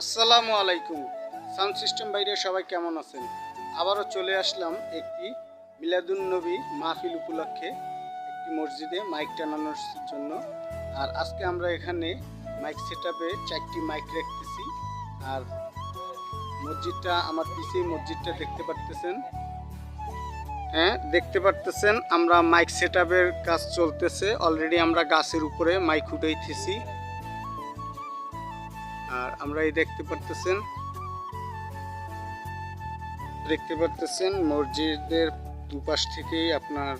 আসসালামু আলাইকুম। Sound system বাইরে সবাই কেমন আছেন? আবারও চলে আসলাম একটি মিলাদুন নবী মাহফিল উপলক্ষে একটি মসজিদে মাইক টানানোর জন্য। আর আজকে আমরা এখানে মাইক সেট আপে চারটি মাইক রাখতেছি আর মসজিদটা, আমার পিছিয়ে মসজিদটা দেখতে পারতেছেন? হ্যাঁ দেখতে পারতেছেন, আমরা মাইক সেট কাজ চলতেছে। অলরেডি আমরা গাছের উপরে মাইক উঠাইতেছি। আর আমরা এই দেখতে পারতেছেন দেখতে পারতেছেন মসজিদের দুপাশ থেকেই আপনার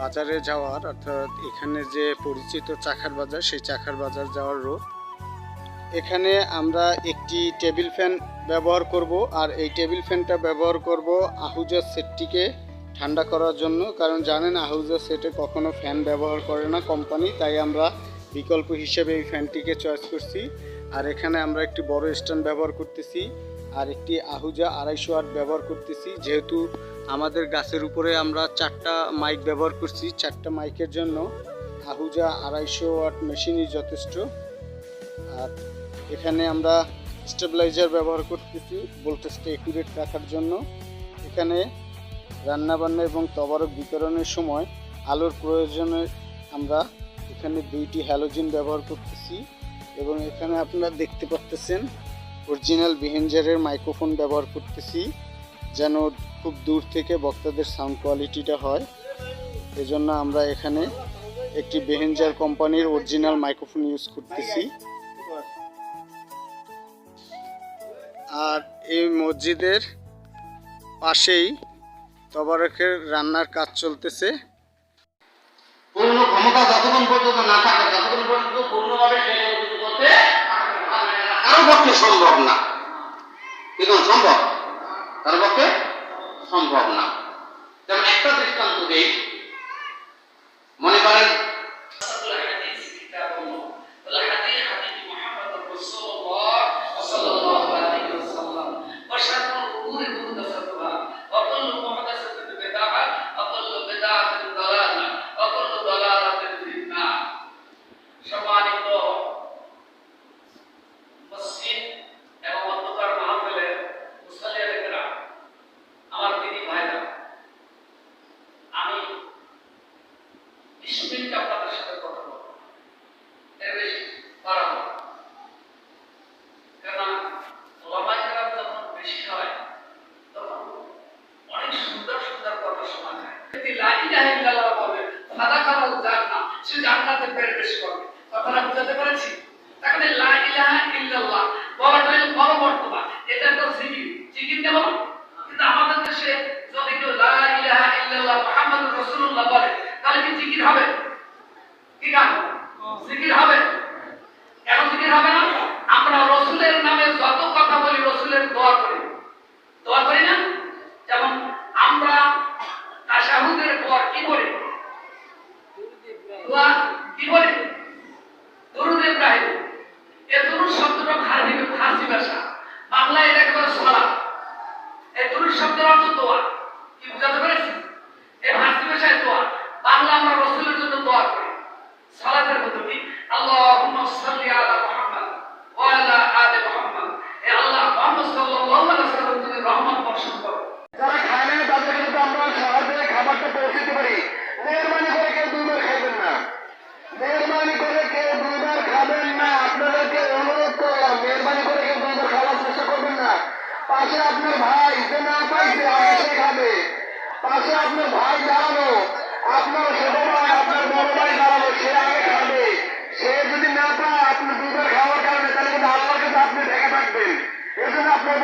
বাজারে যাওয়ার, অর্থাৎ এখানে যে পরিচিত চাখার বাজার, সেই চাখার বাজার যাওয়ার রোড। এখানে আমরা একটি টেবিল ফ্যান ব্যবহার করব, আর এই টেবিল ফ্যানটা ব্যবহার করব আহুজা সেটটিকে ঠান্ডা করার জন্য। কারণ জানেন, আহুজা সেটে কখনো ফ্যান ব্যবহার করে না কোম্পানি, তাই আমরা বিকল্প হিসেবে এই ফ্যানটিকে চয়েস করছি। আর এখানে আমরা একটি বড় স্ট্যান্ড ব্যবহার করতেছি আর একটি আহুজা আড়াইশো আট ব্যবহার করতেছি। যেহেতু আমাদের গাছের উপরে আমরা চারটা মাইক ব্যবহার করছি, চারটা মাইকের জন্য আহুজা আড়াইশো ওয়াট মেশিনই যথেষ্ট। আর এখানে আমরা স্টেবিলাইজার ব্যবহার করতেছি, ভোল্টেজটা একুরেট রাখার জন্য। এখানে রান্নাবান্না এবং তবারক বিতরণের সময় আলোর প্রয়োজনে আমরা এখানে দুইটি হ্যালোজিন ব্যবহার করতেছি। এবং এখানে আপনারা দেখতে পাচ্তেছেন অরিজিনাল বিহেঞ্জারের মাইক্রোফোন ব্যবহার করতেছি, যেন খুব দূর থেকে বক্তাদের সাউন্ড কোয়ালিটিটা হয়। এজন্য আমরা এখানে একটি বেহেঞ্জার কোম্পানির অরিজিনাল মাইক্রোফোন ইউজ করতেছি। আর এই মসজিদের পাশেই তবারকের রান্নার কাজ চলতেছে। পূর্ণ ক্ষমতা যতক্ষণ পর্যন্ত না থাকে, ততক্ষণ পর্যন্ত পূর্ণভাবে কারও পক্ষে সম্ভব না। কিন্তু সম্ভব? কারও পক্ষে সম্ভব না। যেমন একটা দৃষ্টান্ত দেই এটা তো জিকির। জিকির কেন কিন্তু আমাদের দেশে যদি কেউ লা ইলাহা ইল্লাল্লাহ মুহাম্মাদুর রাসূলুল্লাহ বলে, তাহলে কি জিকির হবে? কি গান জিকির হবে কেন জিকির হবে না আমরা রসুলের নামে যত কথা বলি রসুলের দোয়া করি দোয়া করি না যেমন আমরা তাশাহুদের পর কি বলি দোয়া কি বলি দরুদ ইব্রাহিম এই দরুদ শব্দটা ফার্সি ফার্সি ভাষা বাংলায় এটা একেবারে সালাত এই দরুদ শব্দের অর্থ দোয়া। কি বুঝাতে পেরেছি এই ফার্সি ভাষায় দোয়া। বাংলা আমরা রসুলের জন্য দোয়া করি। সালাতের মধ্যে আল্লাহ সাল্লি আলা পাশে আপনার ভাই, যে না পাইছে আগে সে খাবে। পাশে আপনার ভাই দাঁড়ানো আপনার ছোট ভাই আপনার বড় ভাই দাঁড়ানো সে আগে খাবে। সে যদি না পায়, আপনি দুধের খাওয়ার কারণে তাহলে কিন্তু আল্লাহর কাছে আপনি ঢেকে থাকবেন। এজন্য আপনার